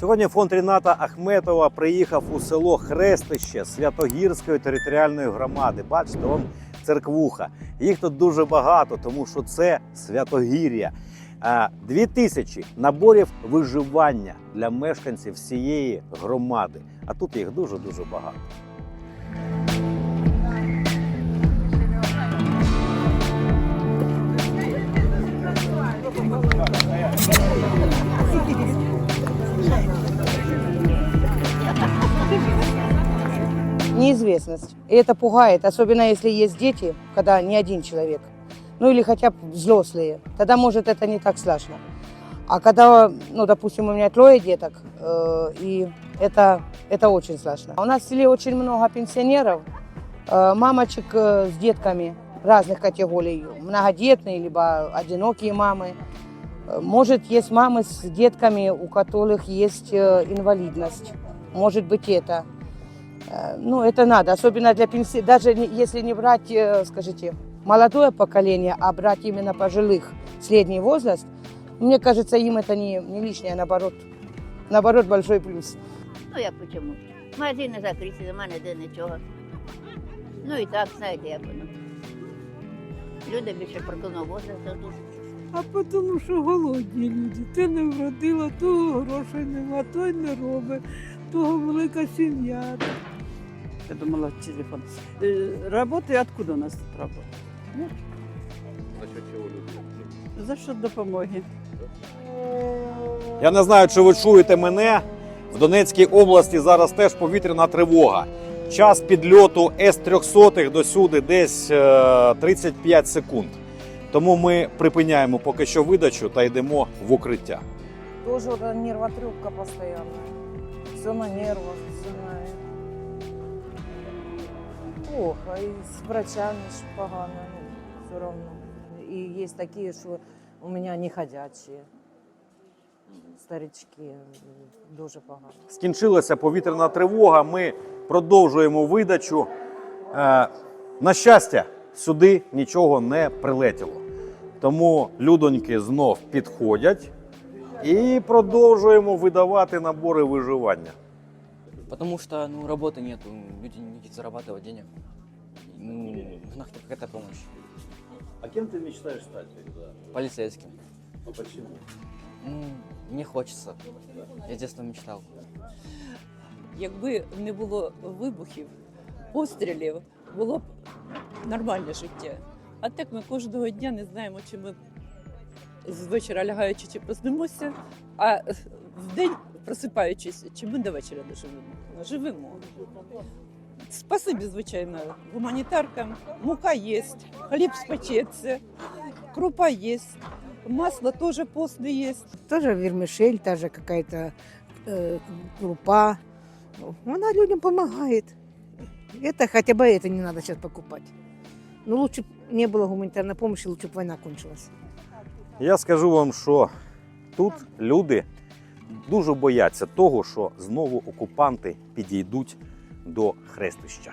Сьогодні фонд Ріната Ахметова приїхав у село Хрестище Святогірської територіальної громади. Бачите, он церквуха. Їх тут дуже багато, тому що це Святогір'я. Дві тисячі наборів виживання для мешканців всієї громади. А тут їх дуже дуже багато. Неизвестность. И это пугает, особенно если есть дети, когда не один человек. Ну или хотя бы взрослые. Тогда, может, это не так страшно. А когда, ну, допустим, у меня трое деток, э, и это, это очень страшно. У нас в селе очень много пенсионеров, э, мамочек э, с детками разных категорий. Многодетные, либо одинокие мамы. Э, Может, есть мамы с детками, у которых есть э, инвалидность. Может быть, это. Э, Ну, это надо, особенно для пенсии, даже не- если не брать, э, скажите, молодое поколение, а брать именно пожилых, средний возраст, мне кажется, им это не, не лишнее, а наоборот, наоборот, большой плюс. Ну як почому? Магазини закриті, нема ніде нічого. Ну і так, знаєте, як воно. Люди більше прокону возрасту тут. А тому що голодні люди. Ти не вродила, того грошей нема, той не робить, того велика сім'я. Я думала, телефон. Э, Работы откуда у нас тут работа? За счет допомоги. Я не знаю, чи ви чуєте мене. В Донецькій області зараз теж повітряна тривога. Час підльоту С-300 до сюди десь е, 35 секунд. Тому ми припиняємо поки що видачу та йдемо в укриття. Тоже вот нервотрепка постоянно. Все на нервах, Плохо, и с врачами ж погано, ну, все равно. И есть такие, что у меня не ходячие. Старички, дуже погано. Скінчилася повітряна тривога. Ми продовжуємо видачу. Е, на щастя, сюди нічого не прилетіло. Тому людоньки знов підходять і продовжуємо видавати набори виживання. Потому что, ну, работы нету, люди не хотят зарабатывать денег. Ну, нужна хоть какая-то помощь. А кем ти мечтаєш стати? Полицейским. А почему? Ну, мне хочется. Я с детства мечтал. Якби не було вибухів, пострілів, було б нормальне життя. А так ми кожного дня не знаємо, чи ми з вечора лягаючи, чи проснемося, а в день просипаючись, чи ми до вечора доживемо. Ну, Живемо. Спасибі, звичайно, гуманітаркам. Мука є, хліб спечеться, крупа є, масло теж постне є. тоже вермишель, та же какая-то э, крупа. Она людям помогает. Это хотя бы это не надо сейчас покупать. Но лучше б не было гуманитарной помощи, лучше бы война кончилась. Я скажу вам, що тут люди дуже бояться того, що знову окупанти підійдуть до хрестища.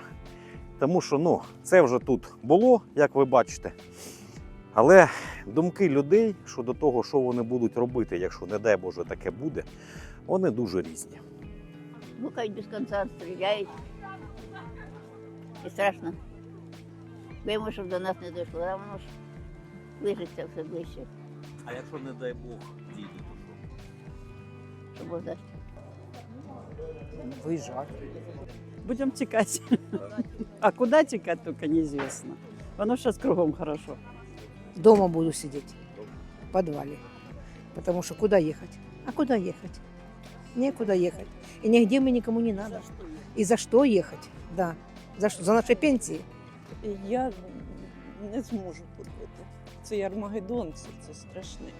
Тому що ну, це вже тут було, як ви бачите. Але думки людей щодо того, що вони будуть робити, якщо, не дай Боже, таке буде, вони дуже різні. Гукають без кінця, стріляють. І страшно. Боїмо, щоб до нас не дійшло, а воно ж ближиться все ближче. А якщо, не дай Бог, дійде, то що? Що Бог дасть. Будем текать. А куда текать, только неизвестно. Оно сейчас кругом хорошо. Дома буду сидеть, в подвале. Потому что куда ехать? А куда ехать? Некуда ехать. И нигде мне никому не надо. И за что ехать? Да. За что? За наши пенсии? Я не зможу ходити. Це Армагеддон, це, це страшне.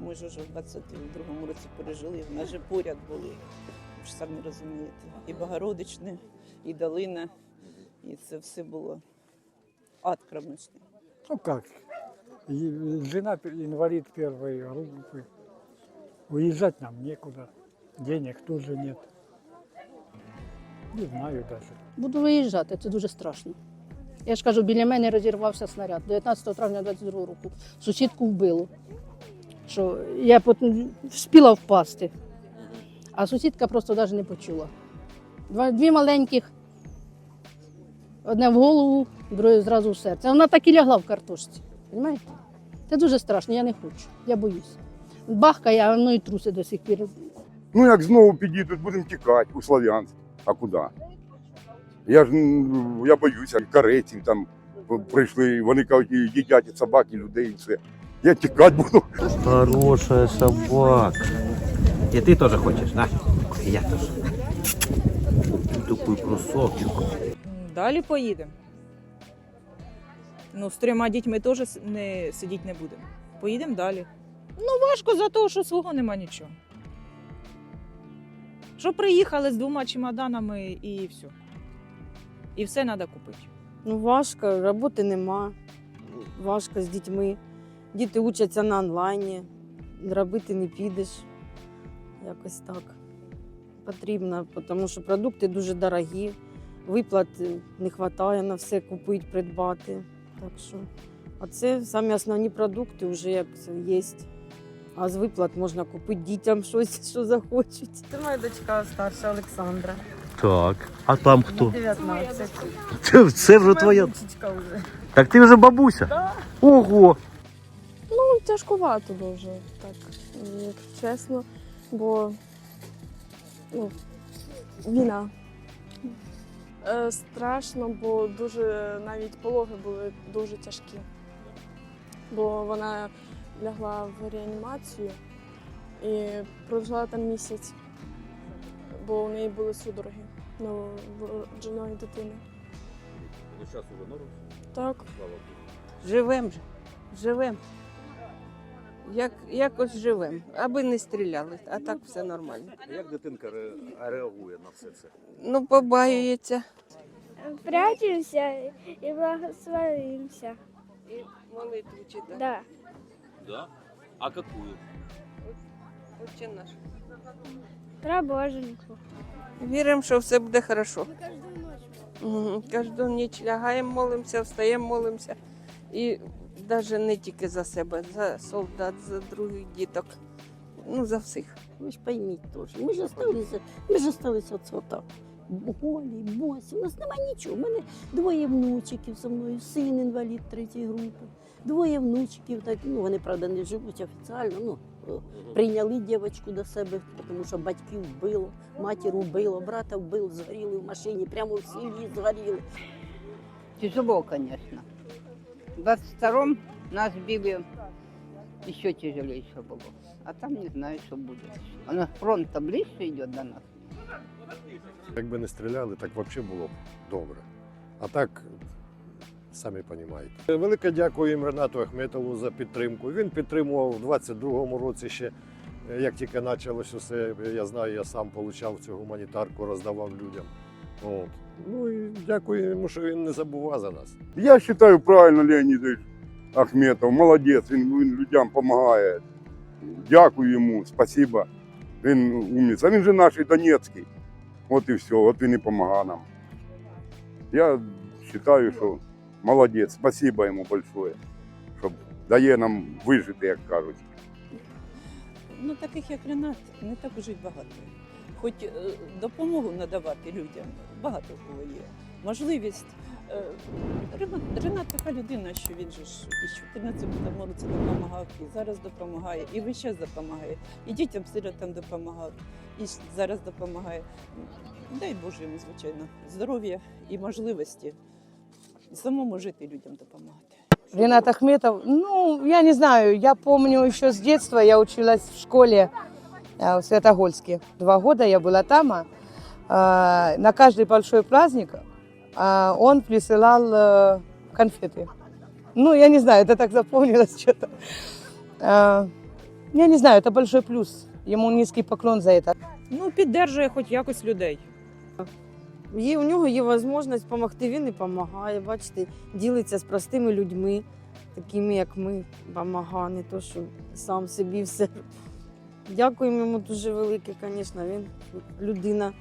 Ми ж уже в 22-му році пережили, в нас же поряд були. Самі розумієте. І Богородичне, і Долина, і це все було ад кромешний. Ну как? И Жена инвалид первой группы. Уезжать нам некуда. Денег тоже нет. Не знаю даже. Буду виїжджати, це дуже страшно. Я ж кажу, біля мене розірвався снаряд 19 травня 22 року. Сусідку вбило. Що я потім вспіла впасти. А сусідка просто навіть не почула. Два, дві маленьких, одне в голову, друге зразу в серце. Вона так і лягла в картошці. Розумієте? Це дуже страшно, я не хочу. Я боюсь. Бахкає, а воно і труси до сих пір. Ну, як знову підійдуть, будемо тікати у Слов'янськ. А куди? Я ж я боюся, каретів там прийшли, вони кажуть, і їдять і собак, і людей, і все. Я тікати буду. Хорошая собака. И ты тоже хочешь, да? И я тоже. Такой красавчик. Далі поїдемо. Ну, з трьома дітьми теж не сидіти не будемо. Поїдемо далі. Ну, важко за те, що свого нема нічого. Що приїхали з двома чемоданами і все. І все треба купити. Ну, важко, роботи нема. Важко з дітьми. Діти учаться на онлайні, робити не підеш. Якось так. Потрібно, тому що продукти дуже дорогі, виплат не вистачає на все купити, придбати. Так що, а це самі основні продукти вже як є. А з виплат можна купити дітям щось, що захочуть. Це моя дочка старша Олександра. Так. А там хто? 19. Це, це вже твоя. Дочечка вже. Так ти вже бабуся? Ого! Ну, тяжкувато дуже, так, як чесно, бо ну, війна. Е, страшно, бо дуже навіть пологи були дуже тяжкі. Бо вона лягла в реанімацію і пролежала там місяць, бо у неї були судороги новодженої дитини. Зараз уже норм? Так. Живем же, живем. Як, якось живем, аби не стріляли, а так все нормально. Як дитинка реагує на все це? Ну, побаюється. Прячемося і благословимося. І молитву читає. Да. Да? А какую? Отче наш. Про боженьку. Віримо, що все буде хорошо. Угу. Кожну ніч лягаємо, молимося, встаємо, молимося. І навіть не тільки за себе, за солдат, за других діток. Ну, за всіх. Ви ж пойміть теж. Ми ж осталися, ми ж осталися от отак. Голі, босі. У нас немає нічого. У мене двоє внучиків зі мною, син інвалід третьої групи, двоє внучиків. Так, ну, вони, правда, не живуть офіціально. Ну, прийняли дівчинку до себе, тому що батьків вбило, матір вбило, брата вбило, згоріли в машині, прямо в селі згоріли. Тяжело, конечно. В 22-м нас били еще тяжелее было. А там не знаю, что будет. У нас фронт-то ближе идет до нас. Якби не стріляли, так взагалі було б добре. А так, самі розумієте. Велике дякую Ренату Ахметову за підтримку. Він підтримував у 22-му році ще, як тільки почалось усе, я знаю, я сам отримав цю гуманітарку, роздавав людям. От. Ну і дякую йому, що він не забував за нас. Я вважаю правильно Леонідович Ахметов, молодець, він, він людям допомагає. Дякую йому, спасибо. Він умниця. Він же наш Донецький. От і все, от він і допомагає нам. Я вважаю, що молодець, спасибо йому большое, що дає нам вижити, як кажуть. Ну, таких як Ренат, не так уже й багато. Хоч е, допомогу надавати людям багато кого є. Можливість. Е, Ренат, така людина, що він же ж і з 14 році допомагав, і зараз допомагає, і весь час допомагає, і дітям сиротам допомагав, і зараз допомагає. Дай Боже йому, звичайно, здоров'я і можливості самому жити людям допомагати. Ренат Ахметов, ну, я не знаю, я помню еще с детства, я училась в школе э, в Святогольске. Два года я была там. а, а, На каждый большой праздник а, он присылал э, конфеты. Ну, я не знаю, это так запомнилось что-то. А, Я не знаю, это большой плюс. Ему низкий поклон за это. Ну, піддержує хоч якось людей. Є, у нього є можливість допомогти, він і допомагає. Бачите, ділиться з простими людьми, такими як ми, допомагає, не то, що сам собі все. Дякуємо йому дуже велике, звісно. Він людина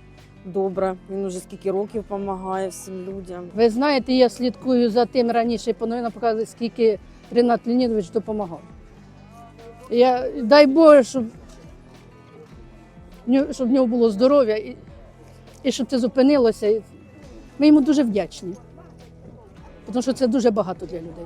добра. Він уже скільки років допомагає всім людям. Ви знаєте, я слідкую за тим раніше, по новинам показували, скільки Ренат Леонідович допомагав. Я, дай Боже, щоб щоб в нього було здоров'я і, і щоб це зупинилося. Ми йому дуже вдячні, тому що це дуже багато для людей.